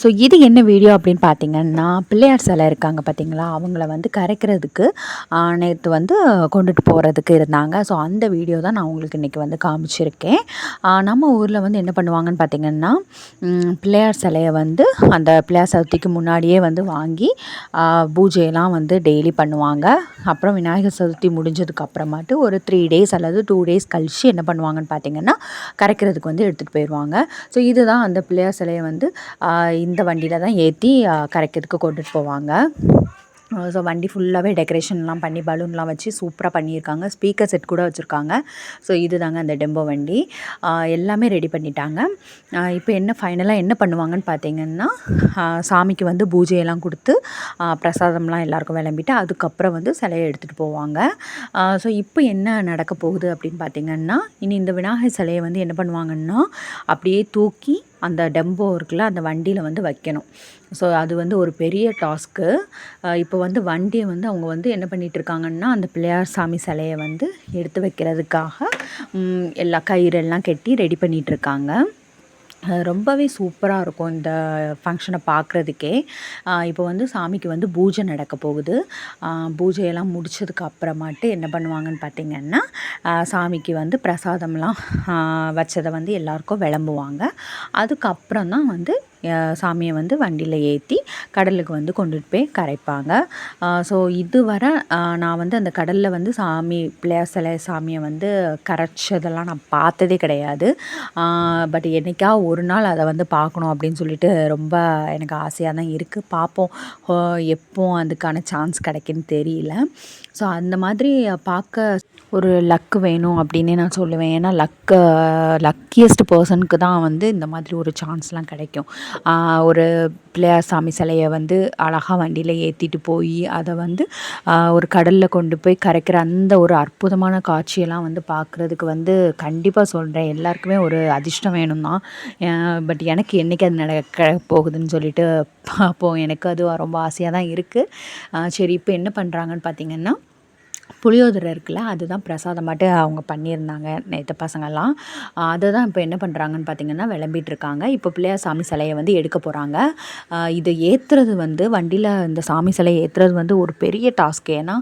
So இது என்ன video அப்படின்னு பார்த்தீங்கன்னா பிள்ளையார் சிலை இருக்காங்க பார்த்தீங்களா அவங்கள வந்து கரைக்கிறதுக்கு நேற்று வந்து கொண்டுட்டு போகிறதுக்கு இருந்தாங்க. ஸோ அந்த வீடியோ தான் நான் உங்களுக்கு இன்றைக்கி வந்து காமிச்சிருக்கேன். நம்ம ஊரில் வந்து என்ன பண்ணுவாங்கன்னு பார்த்தீங்கன்னா பிள்ளையார் சிலையை வந்து அந்த பிள்ளையார் சதுர்த்திக்கு முன்னாடியே வந்து வாங்கி பூஜையெல்லாம் வந்து டெய்லி பண்ணுவாங்க. அப்புறம் விநாயகர் சதுர்த்தி முடிஞ்சதுக்கு அப்புறமாட்டு ஒரு த்ரீ டேஸ் அல்லது டூ டேஸ் கழித்து என்ன பண்ணுவாங்கன்னு பார்த்தீங்கன்னா கரைக்கிறதுக்கு வந்து எடுத்துகிட்டு போயிடுவாங்க ஸோ இதுதான் அந்த பிள்ளையார் சிலையை வந்து இந்த வண்டியில் தான் ஏற்றி கரைக்கிறதுக்கு கொண்டுட்டு போவாங்க. ஸோ வண்டி ஃபுல்லாகவே டெக்கரேஷன்லாம் பண்ணி பலூன்லாம் வச்சு சூப்பராக பண்ணியிருக்காங்க. ஸ்பீக்கர் செட் கூட வச்சுருக்காங்க. ஸோ இது தாங்க அந்த டெம்போ வண்டி. எல்லாமே ரெடி பண்ணிட்டாங்க. இப்போ என்ன ஃபைனலாக என்ன பண்ணுவாங்கன்னு பார்த்தீங்கன்னா சாமிக்கு வந்து பூஜையெல்லாம் கொடுத்து பிரசாதம்லாம் எல்லாருக்கும் விளம்பிட்டு அதுக்கப்புறம் வந்து சிலையை எடுத்துகிட்டு போவாங்க. ஸோ இப்போ என்ன நடக்க போகுது அப்படின்னு பார்த்தீங்கன்னா இனி இந்த விநாயகர் சிலையை வந்து என்ன பண்ணுவாங்கன்னா அப்படியே தூக்கி அந்த டெம்போ இருக்குல்ல அந்த வண்டியில் வந்து வைக்கணும். ஸோ அது வந்து ஒரு பெரிய டாஸ்க்கு இப்போ வந்து வண்டியை வந்து அவங்க வந்து என்ன பண்ணிகிட்ருக்காங்கன்னா அந்த பிள்ளையார் சாமி சிலையை வந்து எடுத்து வைக்கிறதுக்காக எல்லா கயிறெல்லாம் கட்டி ரெடி பண்ணிகிட்ருக்காங்க ரொம்பவே சூப்பராக இருக்கும் இந்த ஃபங்க்ஷனை பார்க்குறதுக்கே இப்போ வந்து சாமிக்கு வந்து பூஜை நடக்க போகுது. பூஜையெல்லாம் முடித்ததுக்கு அப்புறமாட்டு என்ன பண்ணுவாங்கன்னு பார்த்திங்கன்னா சாமிக்கு வந்து பிரசாதம்லாம் வச்சதை வந்து எல்லாருக்கும் விளம்புவாங்க. அதுக்கப்புறம் தான் வந்து சாமியை வந்து வண்டியில் ஏற்றி கடலுக்கு வந்து கொண்டுட்டு போய் கரைப்பாங்க. ஸோ இதுவரை நான் வந்து அந்த கடலில் வந்து சாமி பிள்ளையார் சிலை சாமியை வந்து கரைச்சதெல்லாம் நான் பார்த்ததே கிடையாது. பட் என்றைக்கா ஒரு நாள் அதை வந்து பார்க்கணும் அப்படின்னு சொல்லிட்டு ரொம்ப எனக்கு ஆசையாக தான் இருக்குது பார்ப்போம். எப்போ அதுக்கான சான்ஸ் கிடைக்குன்னு தெரியல. ஸோ அந்த மாதிரி பார்க்க ஒரு லக்கு வேணும் அப்படின்னே நான் சொல்லுவேன். ஏன்னா லக்கு லக்கியஸ்ட் பர்சனுக்கு தான் வந்து இந்த மாதிரி ஒரு சான்ஸ்லாம் கிடைக்கும். ஒரு பிள்ளையார் சாமி சிலையை வந்து அழகாக வண்டியில் ஏற்றிட்டு போய் அதை வந்து ஒரு கடலில் கொண்டு போய் கரைக்கிற அந்த ஒரு அற்புதமான காட்சியெல்லாம் வந்து பார்க்குறதுக்கு வந்து கண்டிப்பாக சொல்கிறேன் எல்லாருக்குமே ஒரு அதிர்ஷ்டம் வேணும் தான். பட் எனக்கு என்றைக்கு அது நடக்க போகுதுன்னு சொல்லிட்டு பார்ப்போம் எனக்கு அது ரொம்ப ஆசையாக தான் இருக்குது சரி இப்போ என்ன பண்ணுறாங்கன்னு பார்த்தீங்கன்னா புளியோதரை இருக்குல்ல அதுதான் பிரசாதமாட்டு அவங்க பண்ணியிருந்தாங்க நேற்று பசங்கள்லாம். அதை தான் இப்போ என்ன பண்ணுறாங்கன்னு பார்த்தீங்கன்னா விளம்பிகிட்ருக்காங்க இப்போ பிள்ளையார் சாமி சிலையை வந்து எடுக்க போகிறாங்க இதை ஏற்றுறது வந்து வண்டியில் இந்த சாமி சிலையை ஏற்றுறது வந்து ஒரு பெரிய டாஸ்க். ஏன்னா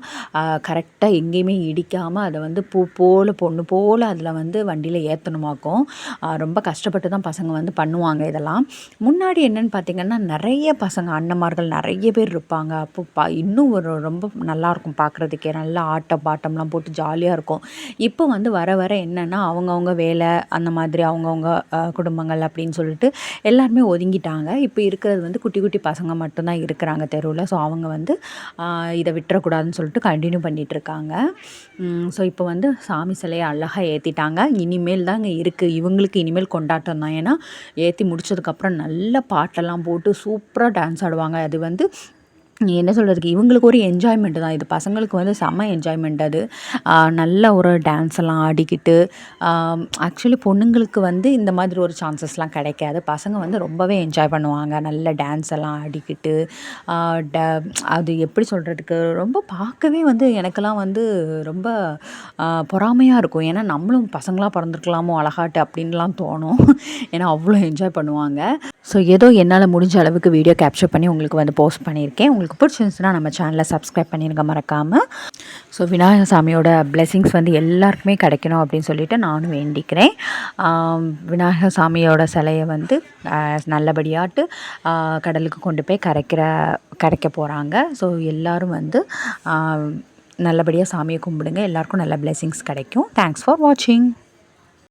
கரெக்டாக எங்கேயுமே இடிக்காமல் அதை வந்து பூ போல் பொண்ணு போல் அதில் வந்து வண்டியில் ஏற்றணுமாக்கும் ரொம்ப கஷ்டப்பட்டு தான் பசங்க வந்து பண்ணுவாங்க இதெல்லாம். முன்னாடி என்னென்னு பார்த்தீங்கன்னா நிறைய பசங்க அண்ணமார்கள் நிறைய பேர் இருப்பாங்க. அப்போ பா இன்னும் ஒரு ரொம்ப நல்லாயிருக்கும் பார்க்குறதுக்கே நல்லா ஆட் ஆட்டம் பாட்டம்லாம் போட்டு ஜாலியாக இருக்கும். இப்போ வந்து வர வர என்னென்னா அவங்கவுங்க வேலை அந்த மாதிரி அவங்கவுங்க குடும்பங்கள் அப்படின்னு சொல்லிட்டு எல்லாருமே ஒதுங்கிட்டாங்க. இப்போ இருக்கிறது வந்து குட்டி குட்டி பசங்க மட்டும்தான் இருக்கிறாங்க தெருவில். ஸோ அவங்க வந்து இதை விட்டுறக்கூடாதுன்னு சொல்லிட்டு கண்டினியூ பண்ணிகிட்ருக்காங்க ஸோ இப்போ வந்து சாமி சிலையை அழகாக ஏற்றிட்டாங்க இனிமேல் தாங்க இருக்குது இவங்களுக்கு இனிமேல் கொண்டாட்டம் தான். ஏன்னா ஏற்றி முடிச்சதுக்கப்புறம் நல்ல பாட்டெல்லாம் போட்டு சூப்பராக டான்ஸ் ஆடுவாங்க. அது வந்து என்ன சொல்கிறதுக்கு இவங்களுக்கு ஒரு என்ஜாய்மெண்ட்டு தான். இது பசங்களுக்கு வந்து செம்ம என்ஜாய்மெண்ட் அது. நல்ல ஒரு டான்ஸ் எல்லாம் ஆடிக்கிட்டு ஆக்சுவலி பொண்ணுங்களுக்கு வந்து இந்த மாதிரி ஒரு சான்சஸ்லாம் கிடைக்காது. பசங்க வந்து ரொம்பவே என்ஜாய் பண்ணுவாங்க. நல்ல டான்ஸ் எல்லாம் ஆடிக்கிட்டு ட அது எப்படி சொல்கிறதுக்கு ரொம்ப பார்க்கவே வந்து எனக்கெல்லாம் வந்து ரொம்ப பொறாமையாக இருக்கும். ஏன்னா நம்மளும் பசங்களாக பிறந்திருக்கலாமோ அழகாட்டு அப்படின்லாம் தோணும். ஏன்னா அவ்வளோ என்ஜாய் பண்ணுவாங்க. ஸோ ஏதோ என்னால் முடிஞ்ச அளவுக்கு வீடியோ கேப்சர் பண்ணி உங்களுக்கு வந்து போஸ்ட் பண்ணியிருக்கேன். உங்களுக்கு பிடிச்சிருந்துச்சுன்னா நம்ம சேனலை சப்ஸ்கிரைப் பண்ணியிருக்க மறக்காமல் ஸோ விநாயகர் சாமியோட பிளெஸிங்ஸ் வந்து எல்லாருக்குமே கிடைக்கணும் அப்படின்னு சொல்லிட்டு நானும் வேண்டிக்கிறேன். விநாயகர் சாமியோட சிலையை வந்து நல்லபடியாட்டு கடலுக்கு கொண்டு போய் கரைக்கிற கரைக்க போகிறாங்க ஸோ எல்லோரும் வந்து நல்லபடியாக சாமியை கும்பிடுங்க. எல்லாருக்கும் நல்ல பிளெஸிங்ஸ் கிடைக்கும். தேங்க்ஸ் ஃபார் வாட்சிங்